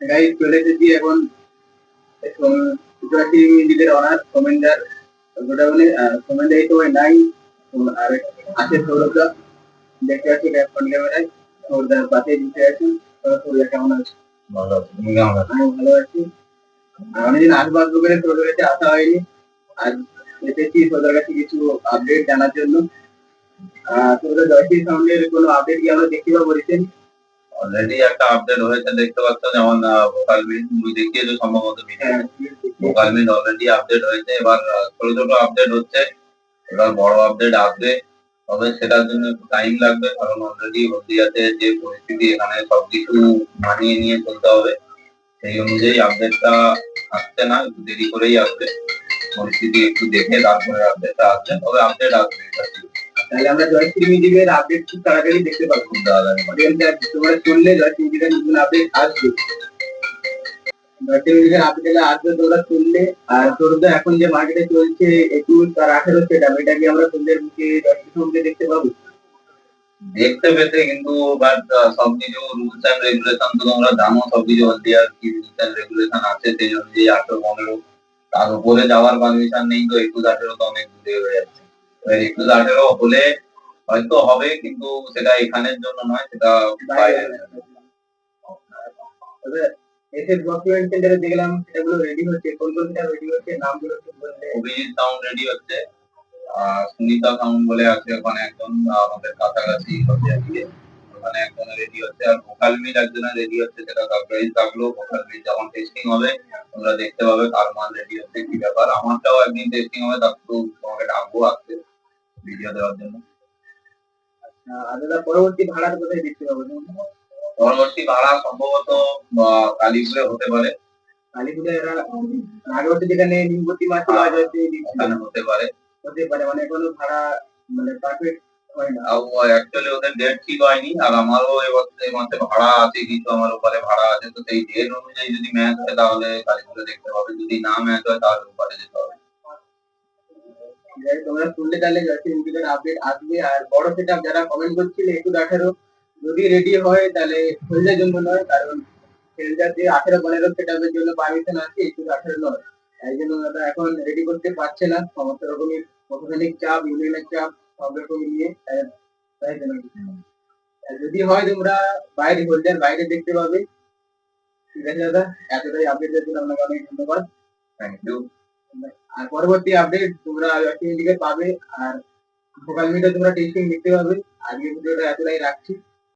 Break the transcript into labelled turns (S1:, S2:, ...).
S1: চলে এসেছি এখন গুজরাটি নিজেদের অনার কমেন্ডার গোডাউনে কমেন্ডার এই সময় নাই আর আছে সৌরভদা। দেখতে পাচ্ছি ফ্রন্ট ক্যামেরায় সৌরদার পাশে বসে আছেন সৌরদা কেমন আছে?
S2: ভালো আছি তুমি কেমন আছো?
S1: আমি ভালো আছি। আর অনেকদিন আসব আসব করে সৌরদের কাছে আসা হয়নি। আজ এসেছি সৌরদার কাছে কিছু আপডেট জানার জন্য। সৌরদা জয়শ্রী সাউন্ডের কোনো আপডেট কি আমরা দেখতে পাবো রিসেন্ট
S2: অলরেডি একটা আপডেট হয়েছে দেখতে পাচ্ছ যেমন ভোকাল মিট তুমি দেখিয়েছো সম্ভবত ভোকাল মিট অলরেডি আপডেট হয়েছে এবার ছোট ছোট আপডেট হচ্ছে এবার বড় আপডেট আসবে। তবে সেটার জন্য একটু টাইম লাগবে কারণ অলরেডি হলদিয়াতে যে পরিস্থিতি এখানে সবকিছু মানিয়ে নিয়ে চলতে হবে। সেই অনুযায়ী আপডেটটা আসছে না একটু দেরি করেই আসবে। পরিস্থিতি একটু দেখে তারপরে আপডেটটা আসবে তবে আপডেট আসবে এটা।
S1: তাহলে আমরা জয়শ্রী মিউজিকের আপডেট খুব তাড়াতাড়ি দেখতে পাবো শুনলে জয়শ্রী মিউজিকের নতুন আপডেট আসবে। শুনলে আর এখন যে চলছে আর আঠেরো সেটা কি আমরা দেখতে পাবো?
S2: দেখতে পেতে কিন্তু বাট রেগুলেশন তো তোমরা হলদিয়ার কি রেগুলেশন আছে, সেই অনুযায়ী পনেরো। তার উপরে যাওয়ার পারমিশন নেই তো, একুশ, আঠেরো তো অনেক দূরে হয়ে যাচ্ছে। হলে হয়তো হবে কিন্তু সেটা এখানের জন্য নয় সেটা বাইরে
S1: এসে ডকুমেন্ট সেন্টারে দেখলাম সেটাগুলো রেডি হচ্ছে কোন কোন রেডি হচ্ছে নামগুলো একটু বললে?
S2: অভিজিৎ সাউন্ড রেডি হচ্ছে সুনিতা সাউন্ড বলে আছে ওখানে একজন আমাদের কাছাকাছি ওখানে একজন রেডি হচ্ছে আর ভোকাল মিল একজনের রেডি হচ্ছে সেটা সারপ্রাইজ থাকল ভোকাল মিল যখন টেস্টিং হবে তোমরা দেখতে পাবে কার মাল রেডি হচ্ছে কি ব্যাপার। আমারটাও একদিন টেস্টিং হবে তার তো তোমাকে ডাকবো আসতে ভিডিও দেওয়ার জন্য।
S1: দাদা পরবর্তী ভাড়ার কোথায় দেখতে পাবো
S2: পরবর্তী ভাড়া সম্ভবত কালীপুরে হতে পারে।
S1: কালীপুরে এরা যেখানে নিমবতী মাছ পাওয়া যায় সেই দিক
S2: ওখানে হতে পারে।
S1: হতে পারে মানে কোনো ভাড়া মানে পারফেক্ট
S2: অ্যাকচুয়ালি ওদের ডেট ঠিক হয়নি আর আমারও এবার এই মাসে ভাড়া আছে আমার ওপারে ভাড়া আছে তো সেই ডেট অনুযায়ী যদি ম্যাচ হয় তাহলে কালীপুরে দেখতে হবে। যদি না ম্যাচ হয় তাহলে ওপারে যেতে হবে।
S1: তোমরা শুনলে তাহলে জাতীয় মিউজিকের আপডেট আসবে। আর বড় সেটা যারা কমেন্ট করছিলে একটু আঠারো যদি রেডি হয় তাহলে হলদের জন্য নয়, কারণ যে আঠেরো পনেরো সেটাপের জন্য পারমিশন আছে, একটু আঠারো নয়। তাই জন্য দাদা এখন রেডি করতে পারছে না। সমস্ত রকমের প্রশাসনিক চাপ ইউনিয়নের চাপ, সব রকম নিয়ে তাই জন্য যদি হয় তোমরা বাইরে হোল্ডার বাইরে দেখতে পাবে। ঠিক আছে দাদা? এতটাই আপডেটের জন্য আপনাকে অনেক ধন্যবাদ।
S2: থ্যাংক ইউ
S1: আর পরবর্তী আপডেট তোমরা ইন্ডিকে পাবে। আর ভোকাল মিটে তোমরা টেস্টিং দেখতে পাবে। আজকে ভিডিওটা এতটাই রাখছি।